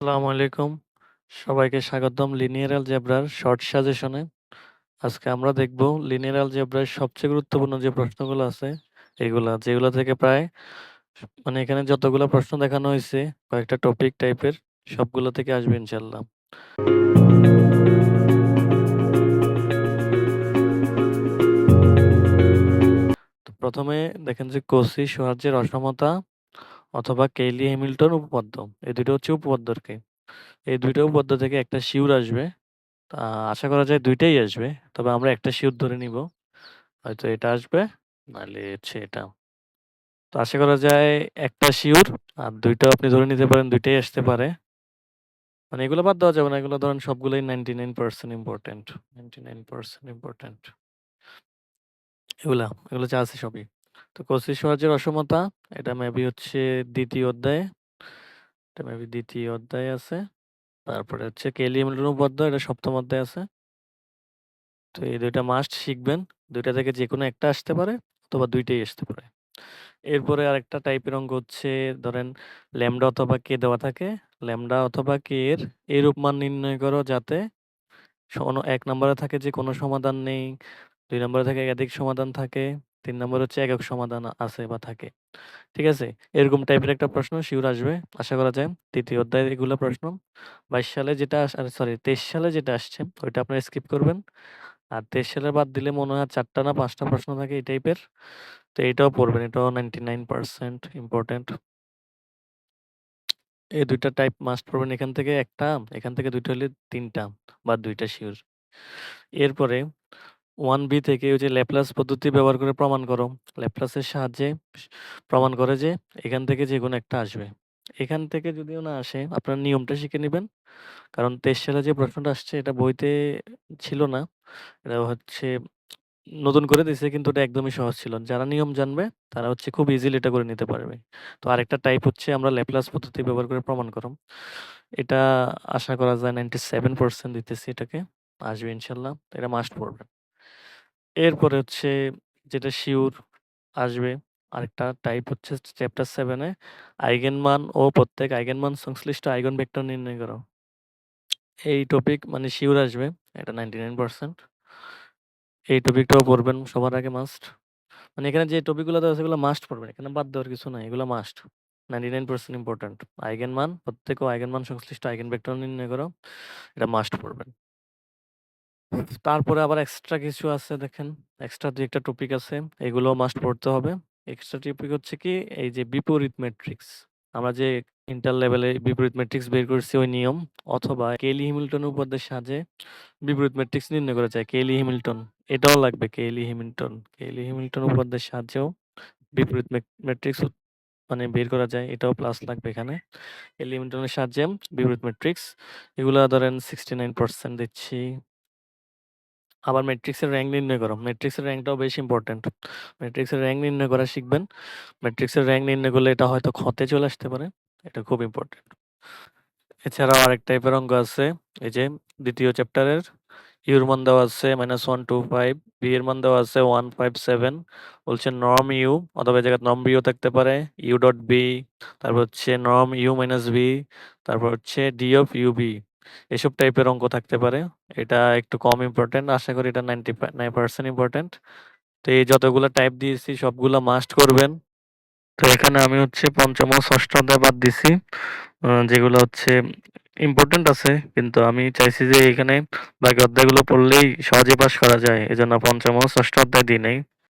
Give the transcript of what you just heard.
আসসালামু আলাইকুম। সবাইকে স্বাগতম লিনিয়ার অ্যালজেব্রার শর্ট সাজেশনে। আজকে আমরা দেখব লিনিয়ার অ্যালজেব্রার সবচেয়ে গুরুত্বপূর্ণ যে প্রশ্নগুলো আছে এগুলা, যেগুলা থেকে প্রায় মানে এখানে যতগুলো প্রশ্ন দেখানো হয়েছে কয়েকটা টপিক টাইপের সবগুলো থেকে আসবে ইনশাআল্লাহ। তো প্রথমে দেখেন যে কচি সহ্যের অসমতা অথবা কেইলি হ্যামিল্টন উপপাদ্য। এই দুটো হচ্ছে উপপাদ্য আরকি। এই ২ টা উপপাদ্য থেকে একটা শিওর আসবে। তা আশা করা যায় দুইটাই আসবে। তবে আমরা একটা শিওর ধরে নিব। হয়তো এটা আসবে, নাহলে হচ্ছে এটা। তো আশা করা যায় একটা শিওর আর ২ টাও আপনি ধরে নিতে পারেন ২ টাই আসতে পারে। মানে এগুলো বাদ দেওয়া যাবে না। এগুলো ধরেন সবগুলোই 99% ইম্পোর্টেন্ট। 99% ইম্পোর্টেন্ট। এগুলা, এগুলো যা আছে সবই। তো কচি সহজের অসমতা এটা মেবি হচ্ছে দ্বিতীয় অধ্যায়ে। এটা মেবি দ্বিতীয় অধ্যায়ে আছে। তারপরে হচ্ছে কেলি উপপাদ্য এটা সপ্তম অধ্যায়ে আছে। তো এই দুইটা মাস্ট শিখবেন। দুইটা থেকে যে কোনো একটা আসতে পারে অথবা ২ টাই আসতে পারে। এরপরে আরেকটা টাইপের অঙ্ক হচ্ছে ধরেন ল্যামডা অথবা কে দেওয়া থাকে। ল্যামডা অথবা কে এর এরূপ মান নির্ণয় করো যাতে এক নম্বরে থাকে যে কোনো সমাধান নেই, দুই নম্বরে থাকে একাধিক সমাধান থাকে, ৩ নম্বর হচ্ছে একক সমাধান আছে বা থাকে। ঠিক আছে? এরকম টাইপের একটা প্রশ্ন শিওর আসবে। আশা করা যায়। তৃতীয় অধ্যায়ের এগুলা প্রশ্ন। ২২ সালে যেটা সরি ২৩ সালে যেটা আসছে, ওইটা আপনারা স্কিপ করবেন। আর ২৩ সালের বাদ দিলে মনে হয় চারটা না পাঁচটা প্রশ্ন থাকে এই টাইপের। তো এটাও পড়বেন। এটাও 99% ইম্পোর্টেন্ট। এই ২ টা টাইপ মাস্ট পড়বেন এখান থেকে একটা, এখান থেকে দুইটা হলে তিনটা, বা ২ টা শিওর। এরপরে 1b থেকে ওই যে ল্যাপ্লাস পদ্ধতি ব্যবহার করে প্রমাণ করো। ল্যাপ্লাসের সাহায্যে প্রমাণ করে যে এখান থেকে যে কোনো একটা আসবে। এখান থেকে যদিও না আসে, আপনার নিয়মটা শিখে নেবেন কারণ ২৩ সালে যে প্রশ্নটা আসছে, এটা বইতে ছিল না। এটা হচ্ছে নতুন করে দিছে, কিন্তু ওটা একদমই সহজ ছিল। যারা নিয়ম জানবে, তারা হচ্ছে খুব ইজিলি এটা করে নিতে পারবে। তো আরেকটা টাইপ হচ্ছে আমরা ল্যাপ্লাস পদ্ধতি ব্যবহার করে প্রমাণ করো। এটা আশা করা যায় 97% দিতেছি এটাকে। আসবে ইনশাল্লাহ, এটা মাস্ট পড়বেন। এরপরে হচ্ছে যেটা শিওর আসবে, আরেকটা টাইপ হচ্ছে চ্যাপ্টার 7 এ আইগেন মান ও প্রত্যেক আইগেন মান সংশ্লিষ্ট আইগন ভেক্টর নির্ণয় করো। এই টপিক মানে শিওর আসবে। এটা 99% এই টপিকটাও পড়বেন, সবার আগে মাস্ট। মানে এখানে যে টপিকগুলো আছে এগুলো মাস্ট পড়বেন। এখানে বাদ দেওয়ার কিছু নাই। এগুলো মাস্ট। 99% ইম্পোর্টেন্ট। আইগেন মান প্রত্যেক আইগেন মান সংশ্লিষ্ট আইগেন ভেক্টর নির্ণয় করো। এটা মাস্ট পড়বেন। তারপরে আবার এক্সট্রা কিছু আছে দেখেন। এক্সট্রা ২ একটা টপিক আছে। এগুলোও মাস্ট পড়তে হবে। এক্সট্রা টপিক হচ্ছে কি, এই যে বিপরীত ম্যাট্রিক্স। আমরা যে ইন্টার লেভেলে বিপরীত ম্যাট্রিক্স বের করেছি ওই নিয়ম, অথবা কেলি হ্যামিল্টন উপপাদ্যের সাহায্যে বিপরীত ম্যাট্রিক্স নির্ণয় করা যায়। কেলি হ্যামিল্টন এটাও লাগবে কেলি হ্যামিল্টন। কেলি হ্যামিল্টন উপপাদ্যের সাহায্যেও বিপরীত ম্যাট্রিক্স মানে বের করা যায়। এটাও প্লাস লাগবে এখানে। হ্যামিল্টনের সাহায্যে বিপরীত ম্যাট্রিক্স এগুলা ধরেন 69% দিচ্ছি। আবার ম্যাট্রিক্সের র্যাঙ্ক নির্ণয় করো। ম্যাট্রিক্সের র্যাঙ্কটাও বেশ ইম্পোর্টেন্ট। ম্যাট্রিক্সের র্যাঙ্ক নির্ণয় করা শিখবেন। ম্যাট্রিক্সের র্যাঙ্ক নির্ণয় করলে এটা হয়তো ক্ষতে চলে আসতে পারে। এটা খুব ইম্পোর্টেন্ট। এছাড়াও আরেক টাইপের অঙ্ক আছে। এই যে দ্বিতীয় চ্যাপ্টারের ইউ এর মান দেওয়া আছে -125, বি এর মান দেওয়া আছে 157 বলছে নরম ইউ অথবা জায়গায় নরম বিও থাকতে পারে। ইউ ডট বি তারপর হচ্ছে নরম ইউ মাইনাস বি তারপর হচ্ছে ডি অফ ইউবি এসব টাইপের অঙ্ক থাকতে পারে। এটা একটু কম ইম্পোর্টেন্ট। আশা করি এটা 99% ইম্পোর্টেন্ট। তো এই যতগুলা টাইপ দিয়েছি, সবগুলা মাস্ট করবেন। তো এখানে আমি হচ্ছে পঞ্চম ও ৬ষ্ঠ অধ্যায় বাদ দিছি। যেগুলো হচ্ছে ইম্পোর্টেন্ট আছে, কিন্তু আমি চাইছি যে এখানে বাকি অধ্যায়গুলো পড়লেই সহজে পাস করা যায়। এজন্য ৫ম ও ৬ষ্ঠ অধ্যায় দিই নাই।